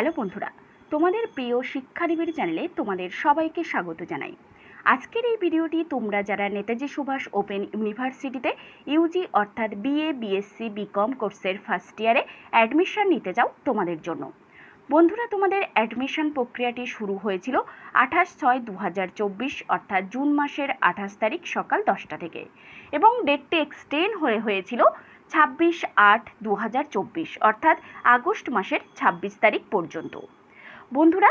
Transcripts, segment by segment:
Hello বন্ধুরা, তোমাদের প্রিয় শিক্ষানিবিড় চ্যানেলে তোমাদের সবাইকে স্বাগত জানাই। আজকের এই ভিডিওটি তোমরা যারা নেতাজি সুভাষ ওপেন ইউনিভার্সিটিতে ইউজি অর্থাৎ বিএ বিএসসি বিকম কোর্সের ফার্স্ট ইয়ারে অ্যাডমিশন নিতে যাও তোমাদের জন্য। বন্ধুরা, তোমাদের অ্যাডমিশন প্রক্রিয়াটি শুরু হয়েছিল আঠাশ ছয় দু অর্থাৎ জুন মাসের আঠাশ তারিখ সকাল দশটা থেকে এবং ডেটটি এক্সটেন্ড হয়ে হয়েছিল ছাব্বিশ আট দু হাজার অর্থাৎ আগস্ট মাসের ছাব্বিশ তারিখ পর্যন্ত। বন্ধুরা,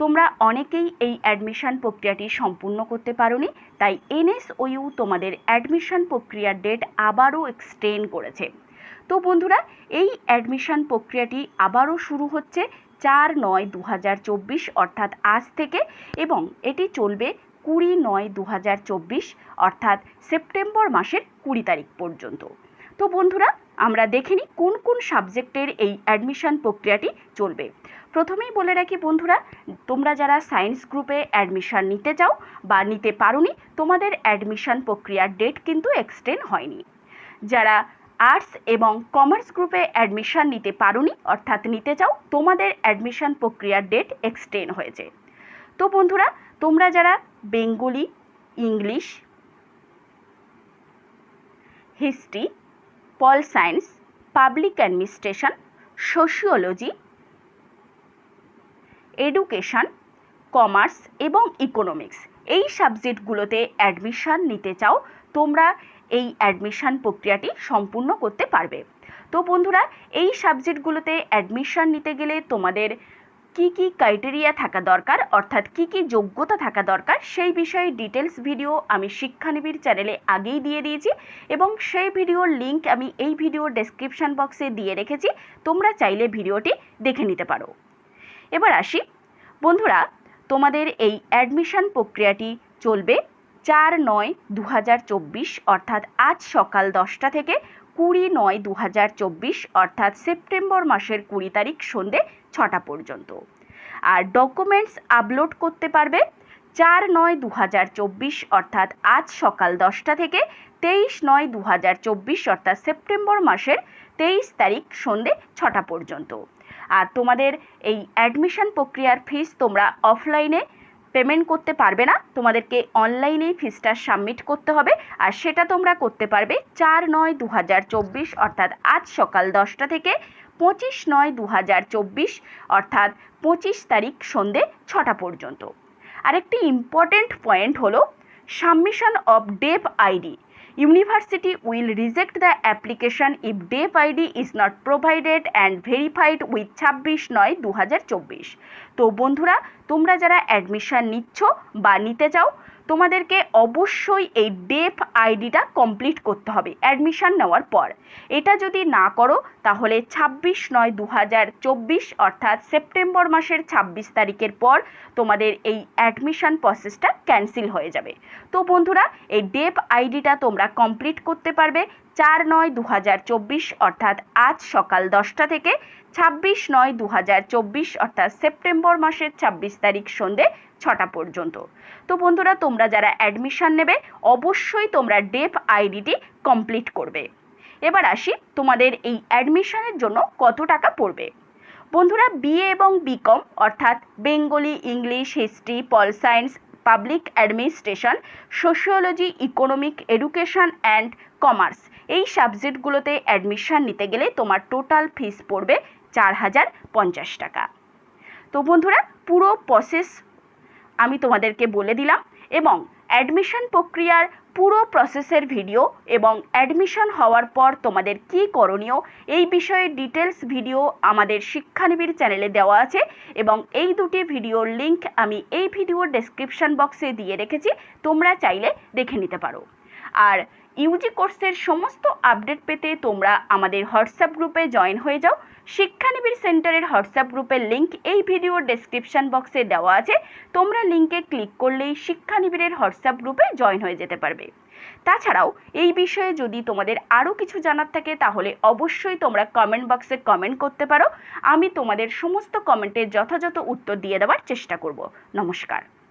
তোমরা অনেকেই এই অ্যাডমিশন প্রক্রিয়াটি সম্পূর্ণ করতে পারোনি, তাই এনএসওইউ তোমাদের অ্যাডমিশন প্রক্রিয়ার ডেট আবারও এক্সটেন্ড করেছে। তো বন্ধুরা, এই অ্যাডমিশন প্রক্রিয়াটি আবারও শুরু হচ্ছে চার নয় দু অর্থাৎ আজ থেকে, এবং এটি চলবে কুড়ি নয় দু অর্থাৎ সেপ্টেম্বর মাসের কুড়ি তারিখ পর্যন্ত। তো বন্ধুরা, আমরা দেখে নিই কোন কোন সাবজেক্টের এই অ্যাডমিশন প্রক্রিয়াটি চলবে। প্রথমেই বলে রাখি বন্ধুরা, তোমরা যারা সায়েন্স গ্রুপে অ্যাডমিশন নিতে চাও বা নিতে পারোনি, তোমাদের অ্যাডমিশন প্রক্রিয়ার ডেট কিন্তু এক্সটেন্ড হয়নি। যারা আর্টস এবং কমার্স গ্রুপে অ্যাডমিশন নিতে পারোনি, অর্থাৎ নিতে চাও, তোমাদের অ্যাডমিশন প্রক্রিয়ার ডেট এক্সটেন্ড হয়েছে। তো বন্ধুরা, তোমরা যারা Bengali, English, history pol science public administration, sociology, education, commerce এবং ইকোনমিক্স। এই সাবজেক্টগুলোতে অ্যাডমিশন নিতে চাও, তোমরা এই অ্যাডমিশন প্রক্রিয়াটি সম্পূর্ণ করতে পারবে। তো বন্ধুরা, এই সাবজেক্টগুলোতে অ্যাডমিশন নিতে গেলে তোমাদের কি কি ক্রাইটেরিয়া থাকা দরকার, অর্থাৎ কি কি যোগ্যতা থাকা দরকার, সেই বিষয়ে ডিটেলস ভিডিও আমি শিক্ষানিবিড় চ্যানেলে আগেই দিয়ে দিয়েছি এবং সেই ভিডিওর লিংক আমি এই ভিডিওর ডেসক্রিপশান বক্সে দিয়ে রেখেছি। তোমরা চাইলে ভিডিওটি দেখে নিতে পারো। এবার আসি। বন্ধুরা, তোমাদের এই অ্যাডমিশন প্রক্রিয়াটি চলবে চার নয় দু অর্থাৎ আজ সকাল দশটা থেকে কুড়ি নয় দু হাজার চব্বিশ, অর্থাৎ সেপ্টেম্বর মাসের কুড়ি তারিখ সন্ধে ছটা পর্যন্ত। আর ডকুমেন্টস আপলোড করতে পারবে চার নয় দু হাজার চব্বিশ, অর্থাৎ আজ সকাল দশটা থেকে তেইশ নয় দু হাজার চব্বিশ, অর্থাৎ সেপ্টেম্বর মাসের তেইশ তারিখ সন্ধে ছটা পর্যন্ত। আর তোমাদের এই অ্যাডমিশন প্রক্রিয়ার ফিস তোমরা অফলাইনে পেমেন্ট করতে পারবে না, তোমাদেরকে অনলাইনেই ফিজটা সাবমিট করতে হবে, আর সেটা তোমরা করতে পারবে চার নয় দু অর্থাৎ আজ সকাল দশটা থেকে পঁচিশ নয় দু অর্থাৎ পঁচিশ তারিখ সন্ধে ছটা পর্যন্ত। আরেকটি ইম্পর্টেন্ট পয়েন্ট হলো submission of DEB ID university will reject the application if DEB ID is not provided and verified with ছাব্বিশ নয় দু তো বন্ধুরা, তোমরা যারা অ্যাডমিশান নিচ্ছ বা নিতে চাও তোমাদেরকে অবশ্যই এই ডেপ আইডিটা কমপ্লিট করতে হবে, অ্যাডমিশান নেওয়ার পর। এটা যদি না করো, তাহলে ছাব্বিশ নয় দু অর্থাৎ সেপ্টেম্বর মাসের ছাব্বিশ তারিখের পর তোমাদের এই অ্যাডমিশান প্রসেসটা ক্যান্সেল হয়ে যাবে। তো বন্ধুরা, এই ডেপ আইডিটা তোমরা কমপ্লিট করতে পারবে চার নয় দু অর্থাৎ আজ সকাল দশটা থেকে ছাব্বিশ নয় দু অর্থাৎ সেপ্টেম্বর মাসের ছাব্বিশ তারিখ সন্ধে ছটা পর্যন্ত। তো বন্ধুরা, তোমরা যারা অ্যাডমিশন নেবে, অবশ্যই তোমরা ডেপ আইডিটি কমপ্লিট করবে। এবার আসি তোমাদের এই অ্যাডমিশনের জন্য কত টাকা পড়বে। বন্ধুরা বিএ এবং বিকম অর্থাৎ Bengali English history pol science public administration sociology economic education and commerce এই সাবজেক্টগুলোতে অ্যাডমিশান নিতে গেলে তোমার টোটাল ফিস পড়বে চার হাজার পঞ্চাশ টাকা। তো বন্ধুরা, পুরো প্রসেস আমি তোমাদেরকে বলে দিলাম এবং অ্যাডমিশন প্রক্রিয়ার পুরো প্রসেসের ভিডিও এবং অ্যাডমিশন হওয়ার পর তোমাদের কী করণীয় এই বিষয়ে ডিটেলস ভিডিও আমাদের শিক্ষানিবিড় চ্যানেলে দেওয়া আছে এবং এই দুটি ভিডিওর লিংক আমি এই ভিডিওর ডেসক্রিপশন বক্সে দিয়ে রেখেছি, তোমরা চাইলে দেখে নিতে পারো। আর ইউজি কোর্সের সমস্ত আপডেট পেতে তোমরা আমাদের হোয়াটসঅ্যাপ গ্রুপে জয়েন হয়ে যাও। শিক্ষানিবিড় সেন্টারের হোয়াটসঅ্যাপ গ্রুপের লিঙ্ক এই ভিডিওর ডেসক্রিপশন বক্সে দেওয়া আছে। তোমরা লিঙ্কে ক্লিক করলেই শিক্ষানিবিড়ের হোয়াটসঅ্যাপ গ্রুপে জয়েন হয়ে যেতে পারবে। তাছাড়াও এই বিষয়ে যদি তোমাদের আরও কিছু জানার থাকে, তাহলে অবশ্যই তোমরা কমেন্ট বক্সে কমেন্ট করতে পারো। আমি তোমাদের সমস্ত কমেন্টের যথাযথ উত্তর দিয়ে দেওয়ার চেষ্টা করব। নমস্কার।